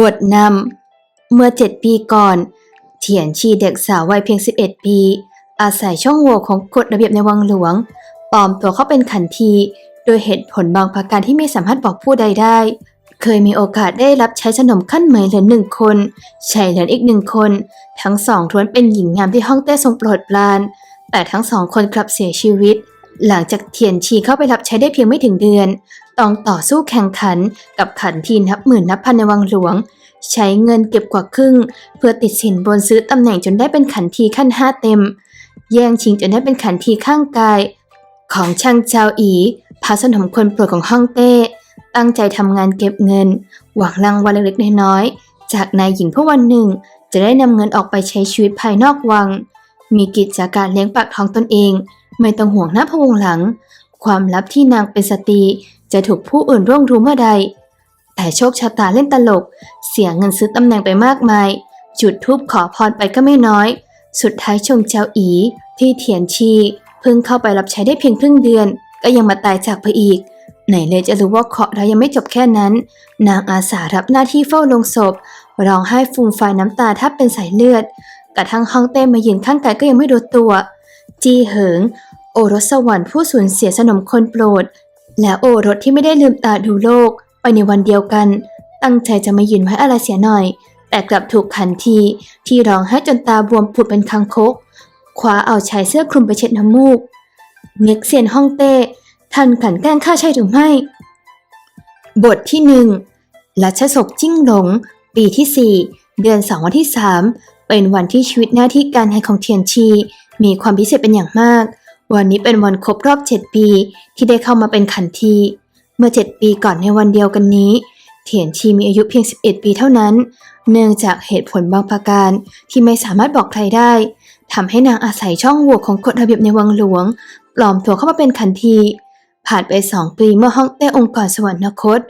บทนำ เมื่อเจ็ดปีก่อน เถียนชีเด็กสาววัยเพียง 11 ปี อาศัยช่องโหว่ของกฎระเบียบในวังหลวง ปลอมตัวเข้าเป็นขันที โดยเหตุผลบางประการที่ไม่สามารถบอกผู้ใดได้ เคยมีโอกาสได้รับใช้สนมขั้นเหมยเหลือหนึ่งคนชายเหลืออีกหนึ่งคน ทั้งสองล้วนเป็นหญิงงามที่ห้องเต้ทรงโปรดปราน แต่ทั้งสองคนกลับเสียชีวิต หลังจากเทียนชีเข้าไปรับใช้ได้เพียงไม่ถึงเดือน ต้องต่อสู้แข่งขันกับขันทีนับหมื่นนับพันในวังหลวง ใช้เงินเก็บกว่าครึ่ง เพื่อติดสินบนซื้อตำแหน่งจนได้เป็นขันทีขั้นห้าเต็ม แย่งชิงจนได้เป็นขันทีข้างกาย ของช่างเจ้าอีพระสนมคนโปรดของฮ่องเต้ ตั้งใจทำงานเก็บเงิน หวังรางวัลเล็กๆน้อยๆจากนายหญิงผู้วันหนึ่ง จะได้นำเงินออกไปใช้ชีวิตภายนอกวัง มีกิจการเลี้ยงปากท้องตนเอง ไม่ต้องห่วงหน้าพวงหลัง ความลับที่นางเป็นสตรี จะถูกผู้อื่นร่วงรู้เมื่อใด แต่โชคชะตาเล่นตลก เสียเงินซื้อตำแหน่งไปมากมาย จุดทูบขอพรไปก็ไม่น้อย สุดท้ายชงเจ้าอี ที่เทียนชี เพิ่งเข้าไปรับใช้ได้เพียงครึ่งเดือน ก็ยังมาตายจากไปอีก ไหนเลยจะรู้ว่าเคราะห์ร้ายยังไม่จบแค่นั้น นางอาสารับหน้าที่เฝ้าลงศพร้องไห้ฟูมฟายน้ำตาแทบเป็นสายเลือดกระทั่งห้องเต้มายืนข้างกายก็ยังไม่รู้ตัว จีเหิง โอรสสวรรค์ผู้สูญเสียสนมคนโปรด และโอรสที่ไม่ได้ลืมตาดูโลกไปในวันเดียวกัน ตั้งใจจะมายืนไว้อะไรเสียหน่อย แต่กลับถูกขันทีที่ร้องไห้จนตาบวมผุดเป็นคางคกคว้าเอาชายเสื้อคลุมไปเช็ดน้ำมูกเง็กเซียนฮ่องเต้ท่านกลันแกล้งข้าใช่หรือไม่ บทที่หนึ่งรัชศกจิ้งหลง ปีที่สี่เดือนสองวันที่สามเป็นวันที่ชีวิตหน้าที่การงานของเทียนชี มีความพิเศษเป็นอย่างมาก วันนี้เป็นวันครบรอบเจ็ดปีที่ได้เข้ามาเป็นขันทีเมื่อเจ็ดปีก่อนในวันเดียวกันนี้เทียนชีมีอายุเพียง 11 ปีเท่านั้น เนื่องจากเหตุผลบางประการที่ไม่สามารถบอกใครได้ทำให้นางอาศัยช่องโหว่ของกฎระเบียบในวังหลวง ปลอมตัวเข้ามาเป็นขันทีผ่านไปสองปีเมื่อฮ่องเต้องค์ก่อนสวรรคต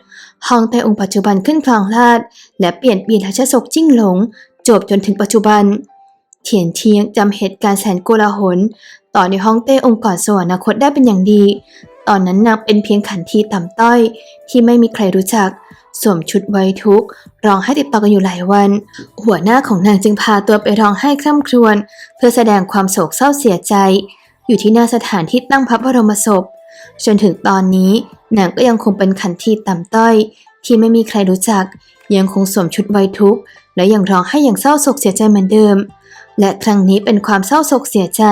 ฮ่องเต้องค์ปัจจุบันขึ้นครองราชและเปลี่ยนปีราชศกจิ้งหลง จบจนถึงปัจจุบันเทียนเทียงจำเหตุการณ์แสนโกลาหล ต่อในฮ่องเต้องค์ก่อนสวรรคตได้เป็นอย่างดี ตอนนั้นนางเป็นเพียงขันทีต่ำต้อย ที่ไม่มีใครรู้จัก สวมชุดไว้ทุกร้องไห้ติดต่อกันอยู่หลายวัน หัวหน้าของนางจึงพาตัวไปร้องไห้คร่ำครวญเพื่อแสดงความโศกเศร้าเสียใจ อยู่ที่หน้าสถานที่ตั้งพระบรมศพ จนถึงตอนนี้นางก็ยังคงเป็นขันทีต่ำต้อย ที่ไม่มีใครรู้จัก ยังคงสวมชุดไว้ทุกและยังร้องไห้อย่างเศร้าโศกเสียใจเหมือนเดิม และครั้งนี้เป็นความเศร้าโศกเสียใจ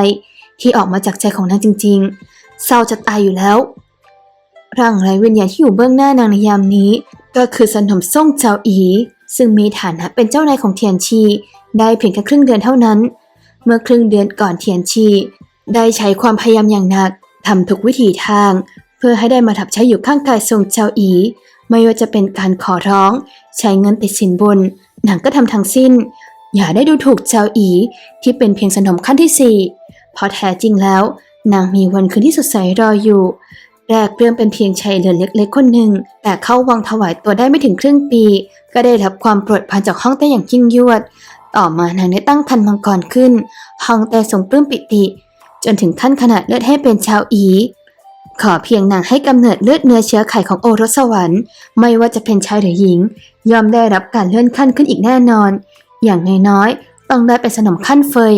ที่ออกมาจากใจของนางจริง ๆ เศร้าจะตายอยู่แล้ว ร่างไร้วิญญาณที่อยู่เบื้องหน้านางในยามนี้ ก็คือสันถมซ่งเจ้าอี ซึ่งมีฐานะเป็นเจ้านายของเทียนชี ได้เพียงแค่ครึ่งเดือนเท่านั้น เมื่อครึ่งเดือนก่อนเทียนชี ได้ใช้ความพยายามอย่างหนักทำทุกวิถีทาง เพื่อให้ได้มาทับใช้อยู่ข้างกายทรงเจ้าอี ไม่ว่าจะเป็นการขอร้อง ใช้เงินติดสินบนนางก็ทำทั้งสิ้น อย่าได้ดูถูกเจ้าอีที่เป็นเพียงสนมขั้นที่สี่ เพราะแท้จริงแล้ว นางมีวันคืนที่สดใสรออยู่ แรกเริ่มเป็นเพียงชายเหลือเล็กๆคนหนึ่ง แต่เข้าวังถวายตัวได้ไม่ถึงครึ่งปี ก็ได้รับความโปรดปรานจากห้องเต้อย่างยิ่งยวด ต่อมานางได้ตั้งคันมังกรขึ้นห้องเต้ทรงปลื้มปิติ จนถึงขั้นขนาดเลือดให้เป็นชาวอีขอเพียงนางให้กำเนิดเลือดเนื้อเชื้อไขของโอรสสวรรค์ ไม่ว่าจะเป็นชายหรือหญิง ยอมได้รับการเลื่อนขั้นขึ้นอีกแน่นอน อย่างน้อยๆต้องได้เป็นสนมขั้นเฟย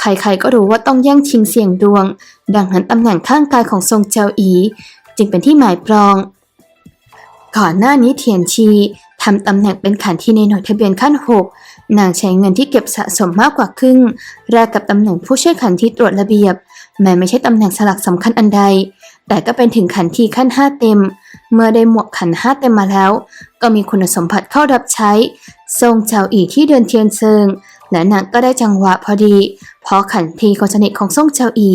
ใครๆก็รู้ว่าต้องแย่งชิงเสี่ยงดวง ดังนั้นตำแหน่งข้างกายของทรงเจ้าอี จึงเป็นที่หมายปรอง ก่อนหน้านี้เทียนชีทำตำแหน่งเป็นขันที่ในหน่วยทะเบียนขั้นหกนางใช้เงินที่เก็บสะสมมากกว่าครึ่ง แลกกับตำแหน่งผู้ช่วยขันที่ตรวจระเบียบ แม้ไม่ใช่ตำแหน่งสลักสำคัญอันใด แต่ก็เป็นถึงขันทีขั้นห้าเต็ม เมื่อได้หมวกขันห้าเต็มมาแล้ว ก็มีคุณสมบัติเข้ารับใช้ ทรงเจ้าอีที่เดินเทียนเซิง และนางก็ได้จังหวะพอดีเพราะขันทีคนสนิทของทรงเจ้าอี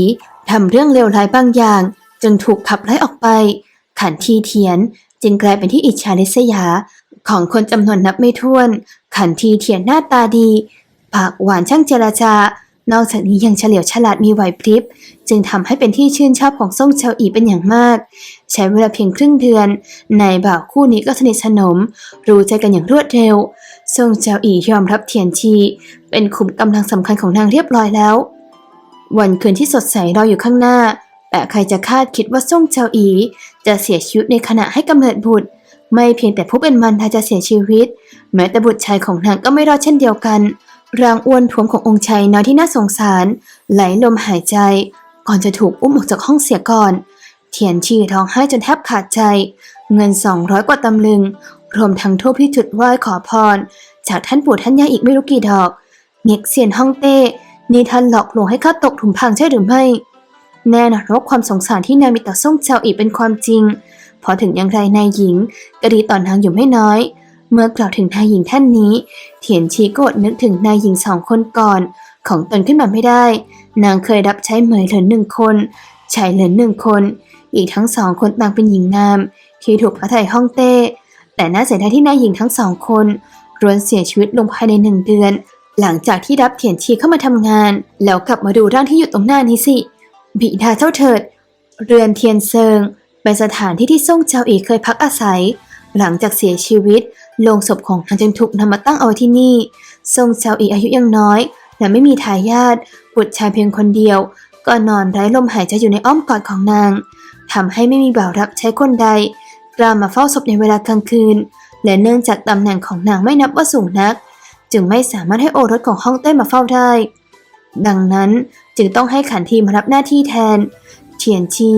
ทำเรื่องเลวร้ายบางอย่าง จึงถูกขับไล่ออกไป ขันทีเทียนจึงกลายเป็นที่อิจฉาริษยาของคนจำนวนนับไม่ถ้วน ขันทีเทียนหน้าตาดี ปากหวานช่างเจรจา นอกจากนี้ยังเฉลียวฉลาดมีไหวพริบ จึงทำให้เป็นที่ชื่นชอบของซ่งเชาอีเป็นอย่างมาก ใช้เวลาเพียงครึ่งเดือนนายบ่าวคู่นี้ก็สนิทสนม รู้ใจกันอย่างรวดเร็ว ซ่งเจ้าอียอมรับเทียนชีเป็นขุมกำลังสำคัญของนางเรียบร้อยแล้ว วันคืนที่สดใสรออยู่ข้างหน้า แต่ใครจะคาดคิดว่าซ่งเจ้าอีจะเสียชีวิตในขณะให้กำเนิดบุตร ไม่เพียงแต่ผู้เป็นมารดาจะเสียชีวิต แม้แต่บุตรชายของนางก็ไม่รอดเช่นเดียวกันร่างอ้วนท้วมขององค์ชายน้อยที่น่าสงสาร ไหลลมหายใจ ก่อนจะถูกอุ้มออกจากห้องเสียก่อน เทียนชีร้องไห้จนแทบขาดใจ เงินสองร้อยกว่าตำลึง รวมทั้งทูบที่จุดไหว้ขอพร จากท่านปู่ท่านย่าอีกไม่รู้กี่ดอกเง็กเซียนฮ่องเต้นี่ท่านหลอกลวงให้ข้าตกถุมพังใช่หรือไม่ แน่นอนว่าความสงสารที่นายมีต่อส่งเจ้าอีกเป็นความจริง พอถึงอย่างไรนายหญิงก็ดีต่อนางอยู่ไม่น้อย เมื่อกล่าวถึงนายหญิงท่านนี้ เถียนชีก็อดนึกถึงนายหญิงสองคนก่อน ของตนขึ้นมาไม่ได้ นางเคยรับใช้เหมยเหลินหนึ่งคนชายเหลินหนึ่งคน อีกทั้งสองคนต่างเป็นหญิงงาม ที่ถูกพระไทยฮ่องเต้ แต่น่าเสียดายที่นายหญิงทั้งสองคนรวนเสียชีวิตลงภายในหนึ่งเดือน หลังจากที่รับเถียนชีเข้ามาทำงาน แล้วกลับมาดูร่างที่อยู่ตรงหน้านี้สิ บิดาเจ้าเถิด เรือนเทียนเซิงเป็นสถานที่ที่ซ่งเจ้าอีเคยพักอาศัย หลังจากเสียชีวิตโลงศพของนางจึงถูกนำมาตั้งเอาไว้ที่นี่ซ่งเจ้าอีอายุยังน้อย และไม่มีทายาทบุตรชายเพียงคนเดียว ก็นอนไร้ลมหายใจอยู่ในอ้อมกอดของนางทำให้ไม่มีบ่าวรับใช้คนใด กล้ามาเฝ้าศพในเวลากลางคืน และเนื่องจากตำแหน่งของนางไม่นับว่าสูงนัก จึงไม่สามารถให้โอรสของฮ่องเต้มาเฝ้าได้ ดังนั้นจึงต้องให้ขันทีมารับหน้าที่แทน เทียนชี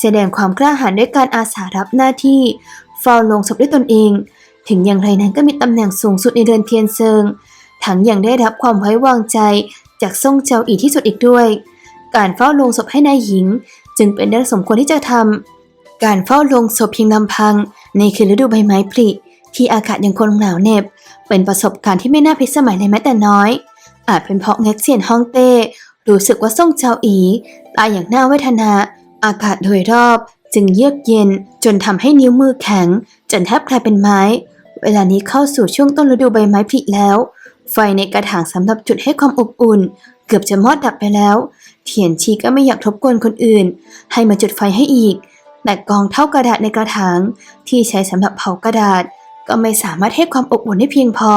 แสดงความกล้าหาญด้วยการอาสารับหน้าที่เฝ้าลงศพด้วยตนเอง ถึงอย่างไรนั้นก็มีตำแหน่งสูงสุดในเดือนเทียนเซิงทั้งยังได้รับความไว้วางใจจากซ่งเจ้าอีที่สุดอีกด้วย การเฝ้าลงศพให้นายหญิง จึงเป็นเรื่องสมควรที่จะทำ การเฝ้าลงศพเพียงลำพัง ในคืนฤดูใบไม้ผลิที่อากาศยังคงหนาวเหน็บ เป็นประสบการณ์ที่ไม่น่าพิสมัยเลยแม้แต่น้อย อาจเป็นเพราะแงกเซียนฮ่องเต้รู้สึกว่าซ่งเจ้าอีตายอย่างน่าเวทนา อากาศโดยรอบจึงเยือกเย็น จนทำให้นิ้วมือแข็ง จนแทบกลายเป็นไม้ เวลานี้เข้าสู่ช่วงต้นฤดูใบไม้ผลิแล้ว ไฟในกระถางสำหรับจุดให้ความอบอุ่น เกือบจะมอดดับไปแล้วเทียนชีก็ไม่อยากทบกวนคนอื่น ให้มาจุดไฟให้อีก แต่กองเท่ากระดาษในกระถางที่ใช้สำหรับเผากระดาษ ก็ไม่สามารถให้ความอบอุ่นได้เพียงพอ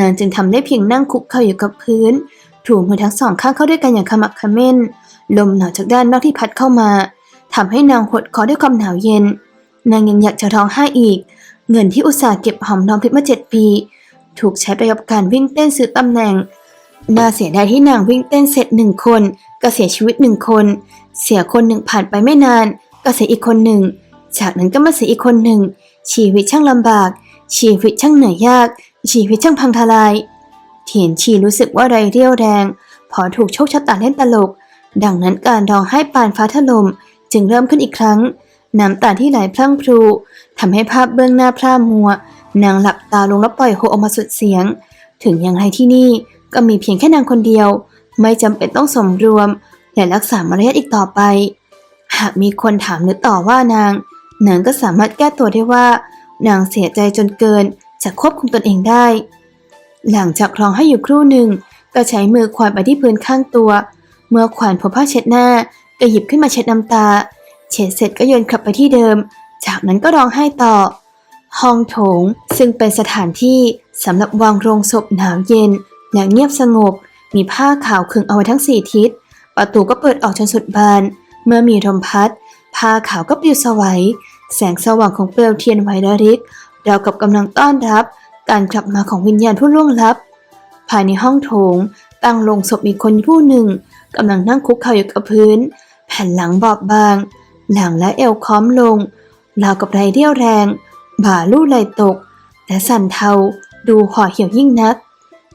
นางจึงทำได้เพียงนั่งคุกเข่าอยู่กับพื้น ถูมือทั้งสองข้างเข้าด้วยกันอย่างขมักขม้น ลมหนาวจากด้านนอกที่พัดเข้ามาทำให้นางหดคอด้วยความหนาวเย็น นางยังอยากจะร้องไห้อีก เงินที่อุตส่าห์เก็บหอมรอมริบมาเจ็ดปี ถูกใช้ไปกับการวิ่งเต้นซื้อตำแหน่งน่าเสียดายที่นางวิ่งเต้นเสร็จหนึ่งคน ก็เสียชีวิตหนึ่งคน เสียคนหนึ่งผ่านไปไม่นาน ก็เสียอีกคนหนึ่งจากนั้นก็มาเสียอีกคนหนึ่ง ชีวิตช่างลำบาก ชีวิตช่างเหนื่อยยาก ชีวิตช่างพังทลาย เทียนชีรู้สึกว่าไรเรี่ยวแรง พอถูกโชคชะตาเล่นตลก ดังนั้นการร้องไห้ปานฟ้าถล่มจึงเริ่มขึ้นอีกครั้ง น้ำตาที่ไหลพลั่งพลูทำให้ภาพเบื้องหน้าพร่ามัวนางหลับตาลงแล้วปล่อยโฮออกมาสุดเสียง ถึงอย่างไรที่นี่ก็มีเพียงแค่นางคนเดียว ไม่จำเป็นต้องสมรวม และรักษามารยาทอีกต่อไป หากมีคนถามหรือต่อว่านาง นางก็สามารถแก้ตัวได้ว่า นางเสียใจจนเกินจะควบคุมตนเองได้ หลังจากรองให้อยู่ครู่หนึ่ง ก็ใช้มือควานไปที่พื้นข้างตัว เมื่อควานพบผ้าเช็ดหน้า ก็หยิบขึ้นมาเช็ดน้ำตา เช็ดเสร็จก็โยนกลับไปที่เดิม จากนั้นก็ร้องไห้ต่อ ห้องโถงซึ่งเป็นสถานที่สำหรับวางโรงศพหนาวเย็นและเงียบสงบ มีผ้าขาวขึงเอาไว้ทั้งสี่ทิศ ประตูก็เปิดออกจนสุดบาน เมื่อมีลมพัดผ้าขาวก็ปลิวสวัย แสงสว่างของเปลวเทียนไหวระริกราวกับกำลังต้อนรับ การกลับมาของวิญญาณผู้ล่วงลับ ภายในห้องโถงตั้งลงศพมีคนผู้หนึ่งกำลังนั่งคุกเข่าอยู่กับพื้น แผ่นหลังบอบบาง หลังและเอวค้อมลงราวกับไรเรี่ยวแรง บ่าลู่ไหลตก และสั่นเทา ดูห่อเหี่ยวยิ่งนัก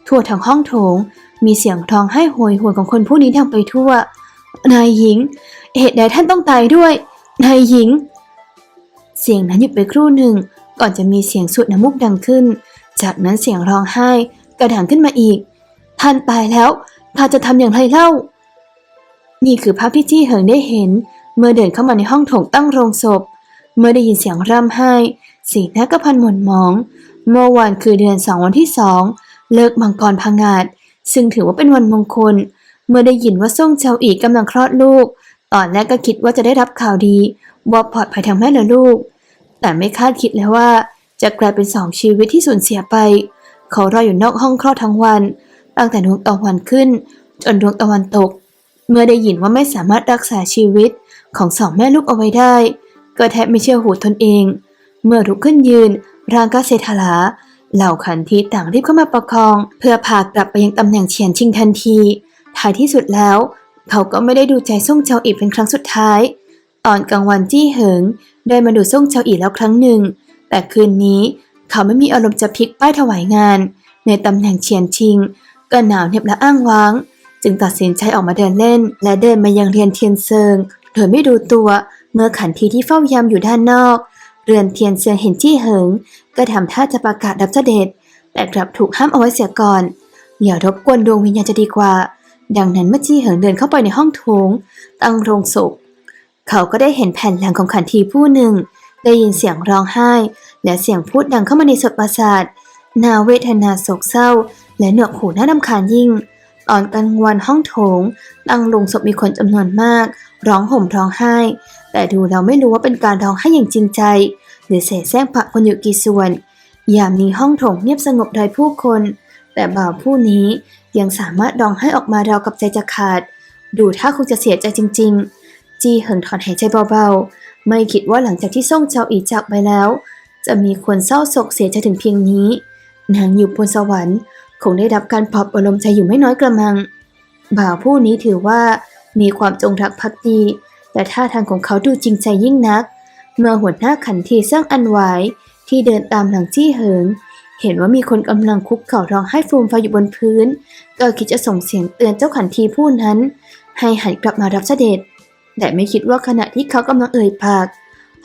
ทั่วทั้งห้องโถงมีเสียงร้องไห้โหยหวนของคนผู้นี้ดังไปทั่วนายหญิง เหตุใดท่านต้องตายด้วยนายหญิง เสียงนั้นหยุดไปครู่หนึ่ง ก่อนจะมีเสียงสุดน้ำมูกดังขึ้น จากนั้นเสียงร้องไห้กระดังขึ้นมาอีก ท่านตายแล้วข้าจะทำอย่างไรเล่า นี่คือภาพที่จี้เหิงได้เห็น เมื่อเดินเข้ามาในห้องโถงตั้งโรงศพ เมื่อได้ยินเสียงร่ำไห้ สีหน้าก็พันหม่นหมอง เมื่อวานคือเดือนสองวันที่สองเลิกมังกรพังงาดซึ่งถือว่าเป็นวันมงคล เมื่อได้ยินว่าซ่งเจ้าอีกกำลังคลอดลูก ตอนแรกก็คิดว่าจะได้รับข่าวดีว่าปลอดภัยทั้งแม่และลูก แต่ไม่คาดคิดเลยว่าจะกลายเป็นสองชีวิตที่สูญเสียไป เขารออยู่นอกห้องคลอดทั้งวัน ตั้งแต่ดวงตะวันขึ้น จนดวงตะวันตก เมื่อได้ยินว่าไม่สามารถรักษาชีวิตของสองแม่ลูกเอาไว้ได้ ก็แทบไม่เชื่อหูตนเอง เมื่อลุกขึ้นยืน ร่างก็เซทลา เหล่าขันทีต่างรีบเข้ามาประคอง เพื่อพากลับไปยังตำแหน่งเฉียนชิงทันที ท้ายที่สุดแล้ว เขาก็ไม่ได้ดูใจซ่งเจ้าอีเป็นครั้งสุดท้าย ตอนกลางวันจี้เหิง ได้มาดูซ่งเจ้าอีแล้วครั้งหนึ่ง แต่คืนนี้เขาไม่มีอารมณ์จะพลิกป้ายถวายงาน ในตำแหน่งเฉียนชิง ก็หนาวเหน็บและอ้างว้าง จึงตัดสินใจออกมาเดินเล่น และเดินมายังเรียนเทียนเซิงโดยไม่ดูตัวเมื่อขันทีที่เฝ้ายามอยู่ด้านนอก เรือนเทียนเซิงเห็นจี้เหิง ก็ทำท่าจะประกาศรับเสด็จ แต่กลับถูกห้ามเอาไว้เสียก่อนอย่ารบกวนดวงวิญญาณจะดีกว่า ดังนั้นเมื่อจี้เหิงเดินเข้าไปในห้องโถงตั้งโรงศพ เขาก็ได้เห็นแผ่นหลังของขันทีผู้หนึ่ง ได้ยินเสียงร้องไห้ และเสียงพูดดังเข้ามาในสดประสาทนาเวทนาโศกเศร้า และหนวกหูน่ารำคาญยิ่ง ตอนกลางวันห้องโถง ตั้งลงศพมีคนจำนวนมาก ร้องห่มร้องไห้ แต่ดูเราไม่รู้ว่าเป็นการร้องไห้อย่างจริงใจ หรือเสแสร้งปะคนอยู่กี่ส่วนยามนี้ห้องโถงเงียบสงบไร้ผู้คน แต่บ่าวผู้นี้ ยังสามารถร้องไห้ออกมาราวกับใจจะขาด ดูถ้าคงจะเสียใจจริง ๆ จีเหิงถอนหายใจเบาๆ ไม่คิดว่าหลังจากที่ซ่งเจ้าอีจากไปแล้ว จะมีคนเศร้าโศกเสียใจถึงเพียงนี้ นางอยู่บนสวรรค์ คงได้รับการปลอบประโลมใจอยู่ไม่น้อยกระมัง บ่าวผู้นี้ถือว่ามีความจงรักภักดี แต่ท่าทางของเขาดูจริงใจยิ่งนัก เมื่อหัวหน้าขันทีเสื่องอันไวายที่เดินตามหลังจี้เหิง เห็นว่ามีคนกำลังคุกเข่าร้องไห้ฟูมฟายอยู่บนพื้น ก็คิดจะส่งเสียงเตือนเจ้าขันทีผู้นั้น ให้หันกลับมารับเสด็จ แต่ไม่คิดว่าขณะที่เขากำลังเอ่ยปาก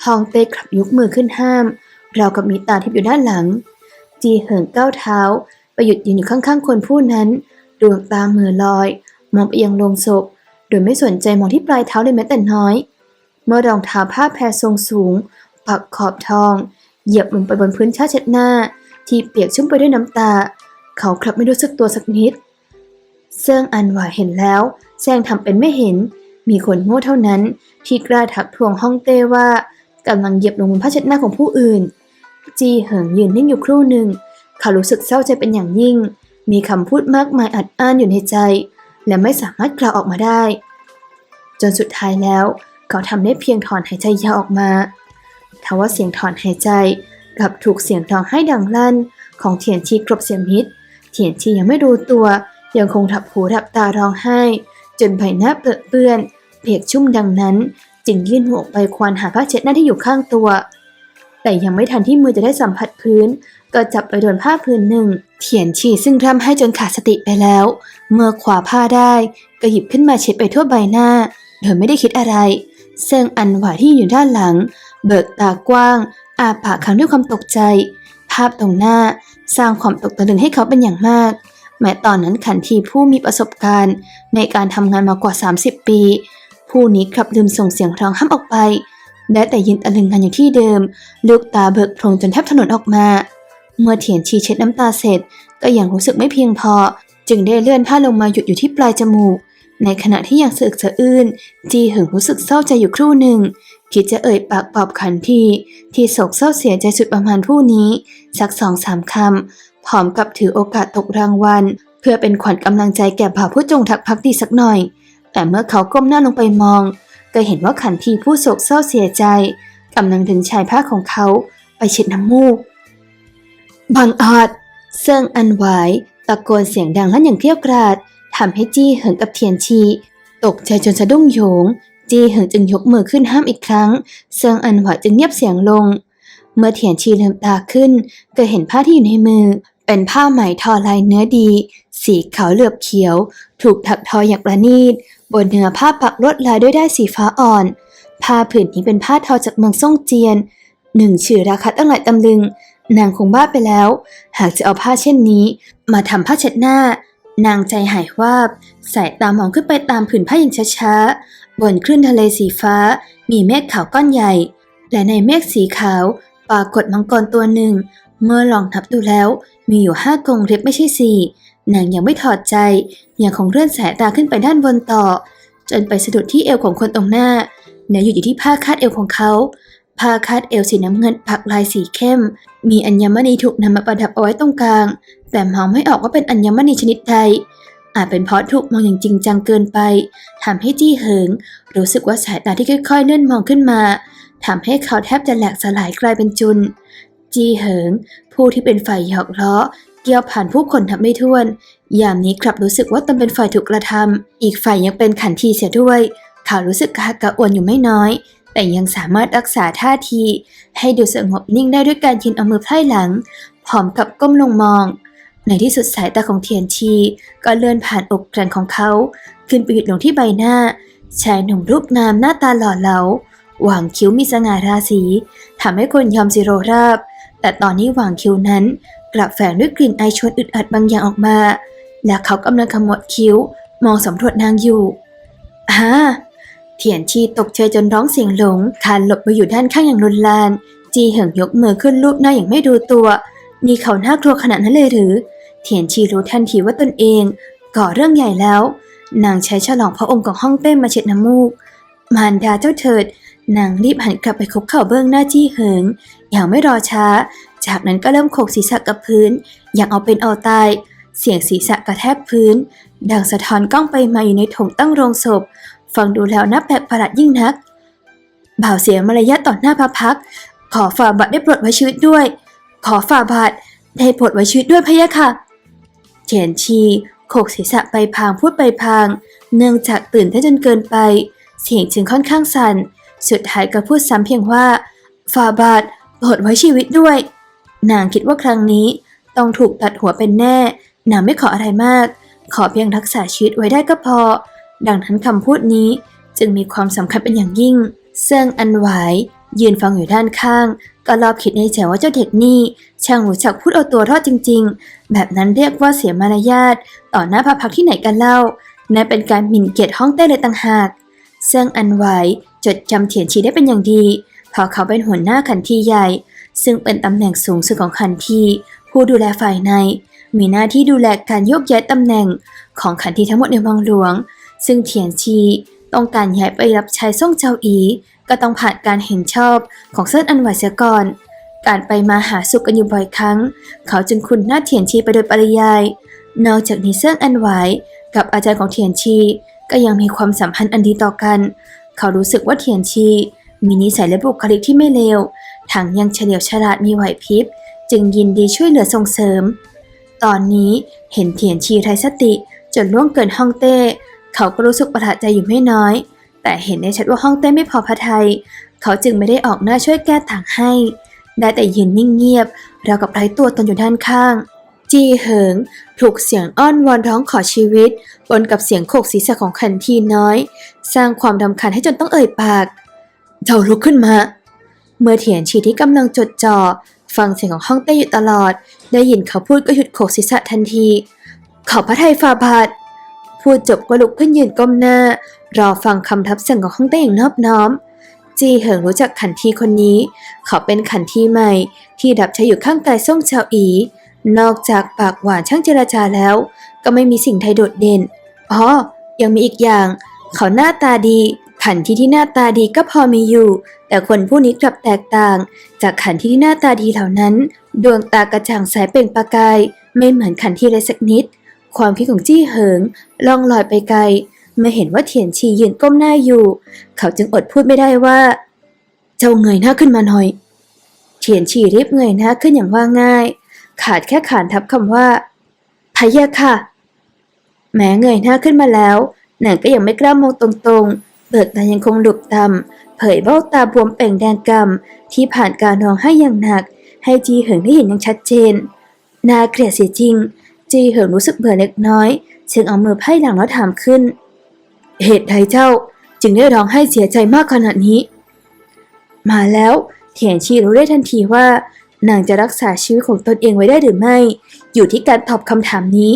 ฮองเต้กลับยกมือขึ้นห้าม เรากับมีตาทิพย์อยู่ด้านหลัง จีเหิงก้าวเท้า ไปหยุดยืนอยู่ข้างๆคนผู้นั้น ดวงตาเมือลอย มองไปยังโลงศพ โดยไม่สนใจมองที่ปลายเท้าเลยแม้แต่น้อย เมื่อรองเท้าผ้าแพรทรงสูง ปักขอบทอง เหยียบลงไปบนพื้นชาเช็ดหน้า ที่เปียกชุ่มไปด้วยน้ำตา เขากลับไม่รู้สึกตัวสักนิด เซิงอันหวาเห็นแล้วแซงทำเป็นไม่เห็น มีคนโง่เท่านั้น ที่กล้าทักทวงฮ่องเต้ว่ากำลังเหยียบลงบนผ้าเช็ดหน้าของผู้อื่น จีเหิงยืนนิ่งอยู่ครู่หนึ่ง เขารู้สึกเศร้าใจเป็นอย่างยิ่ง มีคำพูดมากมายอัดอั้นอยู่ในใจ และไม่สามารถกล่าวออกมาได้ จนสุดท้ายแล้ว เขาทำได้เพียงถอนหายใจยาวออกมาทว่าเสียงถอนหายใจ กลับถูกเสียงร้องไห้ดังลั่น ของเทียนชีกรบเสียมิตรเทียนชียังไม่รู้ตัว ยังคงทับหูทับตาร้องไห้ จนใบหน้าเปื้อเปื้อน เปียกชุ่มดังนั้น จึงยื่นหัวไปควานหาผ้าเช็ดหน้าที่อยู่ข้างตัว แต่ยังไม่ทันที่มือจะได้สัมผัสพื้น ก็จับไปโดนผ้าพื้นหนึ่ง เทียนชีซึ่งร่ำให้จนขาดสติไปแล้ว เมื่อขวาผ้าได้ก็หยิบขึ้นมาเช็ดไปทั่วใบหน้าโดยไม่ได้คิดอะไรเซิงอันหวาที่อยู่ด้านหลัง เบิกตากว้าง อาปากค้างด้วยความตกใจ ภาพตรงหน้าสร้างความตกตะลึงให้เขาเป็นอย่างมาก แม้ตอนนั้นขันทีผู้มีประสบการณ์ ในการทำงานมากว่า 30 ปี ผู้นี้กลับลืมส่งเสียงร้องห้ามออกไป ได้แต่ยืนตะลึงกันอยู่ที่เดิม ลูกตาเบิกโพรงจนแทบถนนออกมา เมื่อเถียนชีเช็ดน้ำตาเสร็จ ก็ยังรู้สึกไม่เพียงพอ จึงได้เลื่อนผ้าลงมาหยุดอยู่ที่ปลายจมูก ในขณะที่ยังสะอึกสะอื้นจีหึงรู้สึกเศร้าใจอยู่ครู่หนึ่ง คิดจะเอ่ยปากปลอบขันที ที่โศกเศร้าเสียใจสุดประมาณผู้นี้ สักสองสามคำพร้อมกับถือโอกาสตกรางวัล เพื่อเป็นขวัญกำลังใจแก่บ่าวผู้จงทักพักดีสักหน่อย แต่เมื่อเขาก้มหน้าลงไปมอง ก็เห็นว่าขันทีผู้โศกเศร้าเสียใจกำลังดึงชายผ้าของเขาไปเช็ดน้ำมูกบังอาจเซิงอันไหวตะโกนเสียงดังลั่นอย่างเกรี้ยวกราด ทำให้จี้เหิงกับเทียนชี ตกใจจนสะดุ้งโหยง จี้เหิงจึงยกมือขึ้นห้ามอีกครั้ง เซิงอันหวาจึงเงียบเสียงลง เมื่อเทียนชีลืมตาขึ้นก็เห็นผ้าที่อยู่ในมือ เป็นผ้าไหมทอลายเนื้อดี สีขาวเหลือบเขียว ถูกถักทออย่างประณีต บนเนื้อผ้าปักลวดลายด้วยได้ายสีฟ้าอ่อน ผ้าผืนนี้เป็นผ้าทอจากเมืองซ่งเจียนหนึ่งชื่อราคาตั้งหลายตำลึง นางคงบ้าไปแล้ว หากจะเอาผ้าเช่นนี้ มาทำผ้าเช็ดหน้า นางใจหายวาบ สายตามองขึ้นไปตามผืนผ้าอย่างช้าๆ บนคลื่นทะเลสีฟ้า มีเมฆขาวก้อนใหญ่ และในเมฆสีขาว ปรากฏมังกรตัวหนึ่ง เมื่อลองนับดูแล้ว มีอยู่ห้ากรงเล็บไม่ใช่สี่นางยังไม่ถอดใจ ยังคงเลื่อนสายตาขึ้นไปด้านบนต่อ จนไปสะดุดที่เอวของคนตรงหน้าและอยู่อยู่ที่ผ้าคาดเอวของเขา ผ้าคาดเอวสีน้ำเงินปักลายสีเข้ม มีอัญมณีถูกนำมาประดับเอาไว้ตรงกลาง แต่มองไม่ออกว่าเป็นอัญมณีชนิดใดอาจเป็นเพราะถูกมองอย่างจริงจังเกินไปทำให้จี้เหิง รู้สึกว่าสายตาที่ค่อยๆเลื่อนมองขึ้นมาทำให้เขาแทบจะแหลกสลายกลายเป็นจุน จีเหิง ผู้ที่เป็นฝ่ายหยอกล้อ เกี่ยวผ่านผู้คนทับไม่ถ้วน ยามนี้กลับรู้สึกว่าตนเป็นฝ่ายถูกกระทำอีกฝ่ายยังเป็นขันทีเสียด้วย เขารู้สึกกระหักกระอ่วนอยู่ไม่น้อย แต่ยังสามารถรักษาท่าที ให้ดูสงบนิ่งได้ด้วยการยืนเอามือไพ่หลัง พร้อมกับก้มลงมอง ในที่สุดสายตาของเทียนชี ก็เลื่อนผ่านอกแกรนของเขา ขึ้นไปหยุดลงที่ใบหน้า ชายหนุ่มรูปงามหน้าตาหล่อเหลาหว่างคิ้วมีสง่าราศีทำให้คนยอมสิโรราบ แต่ตอนนี้หว่างคิ้วนั้น กลับแฝงด้วยกลิ่นไอชวนอึดอัดบางอย่างออกมา และเขากำลังขมวดคิ้ว มองสำรวจนางอยู่ฮ่า เถียนชีตกใจจนร้องเสียงหลงคานหลบไปอยู่ด้านข้างอย่างรุนแรงจีเหิงยกมือขึ้นรูปหน้าอย่างไม่ดูตัว นี่เขาน่ากลัวขนาดนั้นเลยหรือเถียนชีรู้ทันทีว่าตนเอง ก่อเรื่องใหญ่แล้ว นางใช้ฉลองพระองค์ของฮ่องเต้มาเช็ดน้ำมูก มารดาเจ้าเถิด นางรีบหันกลับไปคุกเข่าเบื้องหน้าจีเหิง อย่างไม่รอช้า จากนั้นก็เริ่มโขกศีรษะกับพื้น อย่างเอาเป็นเอาตาย เสียงศีรษะกระแทกพื้น ดังสะท้อนกล้องไปมาอยู่ในถงตั้งโรงศพ ฟังดูแล้วน่าแปลกประหลาดยิ่งนัก บ่าวเสียมารยาทต่อหน้าพระพัก ขอฝ่าบาทได้โปรดไว้ชีวิตด้วย ขอฝ่าบาทได้โปรดไว้ชีวิตด้วยพะยะค่ะเฉียนชีโขกศีรษะไปพางพูดไปพาง เนื่องจากตื่นเต้จนเกินไป เสียงจึงค่อนข้างสั่น สุดท้ายก็พูดซ้ำเพียงว่าฝ่าบาทโปรดไว้ชีวิตด้วย นางคิดว่าครั้งนี้ต้องถูกตัดหัวเป็นแน่ นางไม่ขออะไรมาก ขอเพียงรักษาชีวิตไว้ได้ก็พอ ดังนั้นคำพูดนี้จึงมีความสำคัญเป็นอย่างยิ่ง เซิงอันหวาย ยืนฟังอยู่ด้านข้าง ก็รอบคิดในใจว่าเจ้าเด็กนี่ ช่างรู้จักพูดเอาตัวรอดจริง ๆ แบบนั้นเรียกว่าเสียมารยาทต่อหน้าพระพักที่ไหนกันเล่านั่นเป็นการหมิ่นเกียรติห้องเต้เลยต่างหาก เซิงอันไหวจดจำเถียนชีได้เป็นอย่างดีเพราะเขาเป็นหัวหน้าขันทีใหญ่ ซึ่งเป็นตำแหน่งสูงสุดของขันทีผู้ดูแลฝ่ายใน มีหน้าที่ดูแลการโยกย้ายตำแหน่งของขันทีทั้งหมดในวังหลวง ซึ่งเถียนชีต้องการย้ายไปรับใช้ซ่งเจ้าอี ก็ต้องผ่านการเห็นชอบของเซินอันไหวเสียก่อน การไปมาหาสุขกันอยู่บ่อยครั้ง เขาจึงคุ้นหน้าเถียนชีไปโดยปริยาย นอกจากนี้เซินอันไหวกับอาจารย์ของเถียนชีก็ยังมีความสัมพันธ์อันดีต่อกัน เขารู้สึกว่าเถียนชีมีนิสัยและบุคลิกที่ไม่เลวทั้งยังเฉลียวฉลาดมีไหวพริบ จึงยินดีช่วยเหลือส่งเสริม ตอนนี้เห็นเถียนชีไร้สติจนล่วงเกินห้องเต้ เขาก็รู้สึกประหลาดใจอยู่ไม่น้อย แต่เห็นได้ชัดว่าห้องเต้ไม่พอพระไทย เขาจึงไม่ได้ออกหน้าช่วยแก้ต่างให้ ได้แต่ยืนนิ่งเงียบเรากับไร้ตัวตนอยู่ด้านข้าง จีเหิงถูกเสียงอ้อนวอนร้องขอชีวิตปนกับเสียงโขกศีรษะของคันทีน้อย สร้างความรำคาญให้จนต้องเอ่ยปากเจ้าลุกขึ้นมา เมื่อเถียนชีที่กำลังจดจ่อฟังเสียงของห้องเต้อยู่ตลอด ได้ยินเขาพูดก็หยุดโขกศีรษะทันทีขอพระไทยฟาบาท พูดจบก็ลุกขึ้นยืนก้มหน้า รอฟังคำทับเสั่งของห้องเต้อย่างนอบน้อม จีเหิงรู้จักขันทีคนนี้ เขาเป็นขันทีใหม่ ที่ดับใช้อยู่ข้างกายซ่งชาวอี นอกจากปากหวานช่างเจรจาแล้ว ก็ไม่มีสิ่งใดโดดเด่นอ๋อยังมีอีกอย่าง เขาหน้าตาดีขันที่ที่หน้าตาดีก็พอมีอยู่ แต่คนผู้นี้กลับแตกต่าง จากขันที่ที่หน้าตาดีเหล่านั้น ดวงตากระจ่างใสเปล่งประกาย ไม่เหมือนขันที่เลยสักนิด ความคิดของจี้เหิงล่องลอยไปไกล เมื่อเห็นว่าเถียนชียืนก้มหน้าอยู่ เขาจึงอดพูดไม่ได้ว่า เจ้าเงยหน้าขึ้นมาหน่อยเถียนชีรีบเงยหน้าขึ้นอย่างว่าง่าย ขาดแค่ขานทับคำว่าพะยะค่ะ แม้เงยหน้าขึ้นมาแล้วนางก็ยังไม่กล้ามองตรงๆ เบิกตายังคงหลุบต่ำเผยเบ้าตาบวมเป่งแดงกำที่ผ่านการร้องไห้อย่างหนัก ให้จีเหิงได้เห็นอย่างชัดเจน นาเกลียดเสียจริง จีเหิงรู้สึกเบื่อเล็กน้อยจึงเอามือไพ่หลังแล้วถามขึ้น เหตุใดเจ้าจึงได้ร้องไห้เสียใจมากขนาดนี้ มาแล้วเถียนชีรู้ได้ทันทีว่านางจะรักษาชีวิตของตนเองไว้ได้หรือไม่ อยู่ที่การตอบคำถามนี้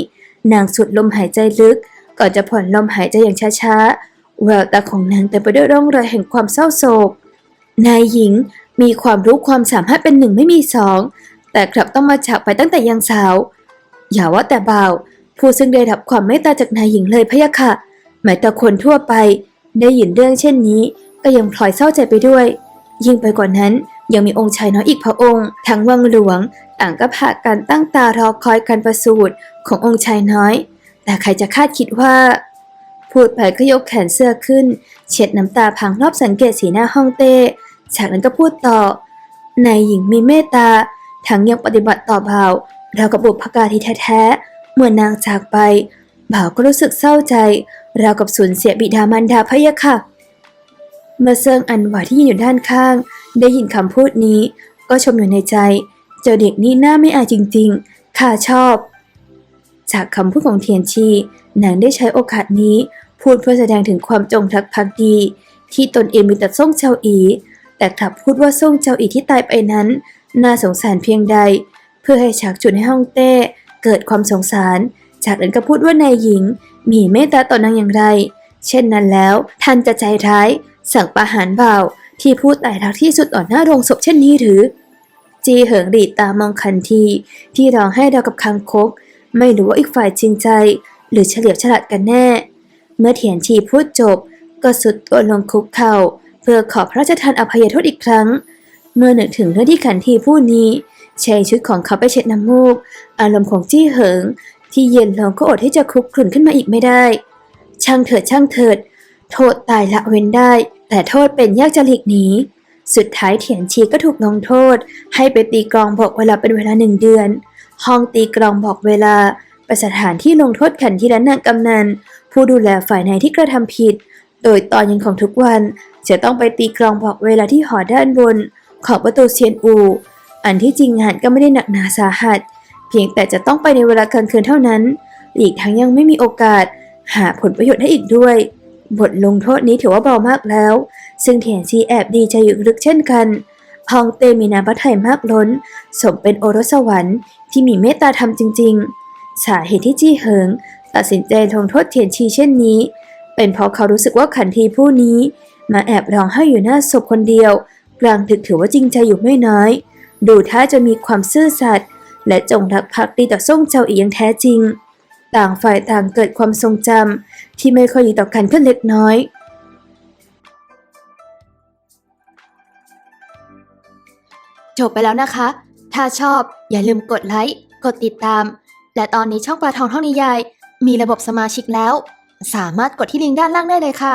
นางสุดลมหายใจลึก ก่อนจะผ่อนลมหายใจอย่างช้าๆ แววตาของนางเต็มไปด้วยร่องรอยแห่งความเศร้าโศก นายหญิงมีความรู้ความสามารถเป็นหนึ่งไม่มีสอง แต่กลับต้องมาจากไปตั้งแต่ยังสาว อย่าว่าแต่บ่าว ผู้ซึ่งได้รับความเมตตาจากนายหญิงเลยพะยะค่ะแม้แต่คนทั่วไป ได้ยินเรื่องเช่นนี้ ก็ยังพลอยเศร้าใจไปด้วย ยิ่งไปกว่านั้นยังมีองค์ชายน้อยอีกพระองค์ ทั้งวังหลวง ต่างก็พากันตั้งตารอคอยการประสูติขององค์ชายน้อย แต่ใครจะคาดคิดว่า พูดไปก็ยกแขนเสื้อขึ้น เช็ดน้ำตาพังรอบสังเกตสีหน้าห้องเต้จากนั้นก็พูดต่อนายหญิงมีเมตตาทั้งยังปฏิบัติต่อบ่า เราวกับบุพการีแท้ๆ เมื่อนางจากไป บ่าวก็รู้สึกเศร้าใจราวกับสูญเสียบิดามารดาพะยะค่ะ เมื่อเซิงอันหวาที่ยืนอยู่ด้านข้าง ได้ยินคำพูดนี้ ก็ชมอยู่ในใจ เจ้าเด็กนี่หน้าไม่อายจริงๆ ข้าชอบ จากคำพูดของเทียนชีนางได้ใช้โอกาสนี้ พูดเพื่อแสดงถึงความจงรักภักดี ที่ตนเองมีต่อซ่งเจ้าอี แต่กลับพูดว่าซ่งเจ้าอีที่ตายไปนั้น น่าสงสารเพียงใด พื่อให้ฉากจุดให้ฮ่องเต้เกิดความสงสาร จากนั้นก็พูดว่านายหญิง มีเมตตาต่อนางอย่างไร เช่นนั้นแล้วท่านจะใจร้าย สั่งประหารเบ่าที่พูดแต่รักที่สุดต่อหน้าโรงศพเช่นนี้หรือ จีเหิงหลีตามองคันที ที่ร้องให้เรากับคางคก ไม่รู้ว่าอีกฝ่ายจริงใจ หรือเฉลียวฉลาดกันแน่ เมื่อเถียนชีพูดจบ ก็สุดตัวลงคุกเข่า เพื่อขอพระราชทานอภัยโทษอีกครั้ง เมื่อนึกถึงเรื่องที่ขันทีผู้นี้ ใช้ชุดของเขาไปเช็ดน้ำมูก อารมณ์ของจี้เหิง ที่เย็นลงก็อดที่จะคุกคลุ่นขึ้นมาอีกไม่ได้ ช่างเถิดช่างเถิด โทษตายละเว้นได้ แต่โทษเป็นยากจะหลีกหนีสุดท้ายเถียนชีก็ถูกลงโทษ ให้ไปตีกลองบอกเวลาเป็นเวลาหนึ่งเดือน ห้องตีกลองบอกเวลาเป็นสถานที่ลงโทษขันทีและนางกำนัน ผู้ดูแลฝ่ายในที่กระทำผิด โดยตอนเย็นของทุกวันจะต้องไปตีกลองบอกเวลาที่หอด้านบน ของประตูเซียนอู อันที่จริงงานก็ไม่ได้หนักหนาสาหัส เพียงแต่จะต้องไปในเวลากลางคืนเท่านั้น อีกทั้งยังไม่มีโอกาส หาผลประโยชน์ได้อีกด้วย บทลงโทษนี้ถือว่าเบามากแล้ว ซึ่งเถียนซีแอบดีใจอยู่ลึกเช่นกันฮองเตมีน้ำพระทัยมากล้น สมเป็นโอรสสวรรค์ที่มีเมตตาธรรมจริง ๆ สาเหตุที่จี้เหิง ตัดสินใจลงโทษเทียนชีเช่นนี้ เป็นเพราะเขารู้สึกว่าขันทีผู้นี้ มาแอบร้องไห้อยู่หน้าศพคนเดียว กลางดึกถือว่าจริงใจอยู่ไม่น้อย ดูท่าจะมีความซื่อสัตย์และจงรักภักดีต่อซ่งเจ้าอีอย่างแท้จริง ต่างฝ่ายต่างเกิดความทรงจำที่ไม่ค่อยดีต่อกันเพื่อเล็กน้อย จบไปแล้วนะคะ ถ้าชอบอย่าลืมกดไลค์ กดติดตาม และตอนนี้ช่องปลาทองท่องนิยาย มีระบบสมาชิกแล้ว สามารถกดที่ลิงก์ด้านล่างได้เลยค่ะ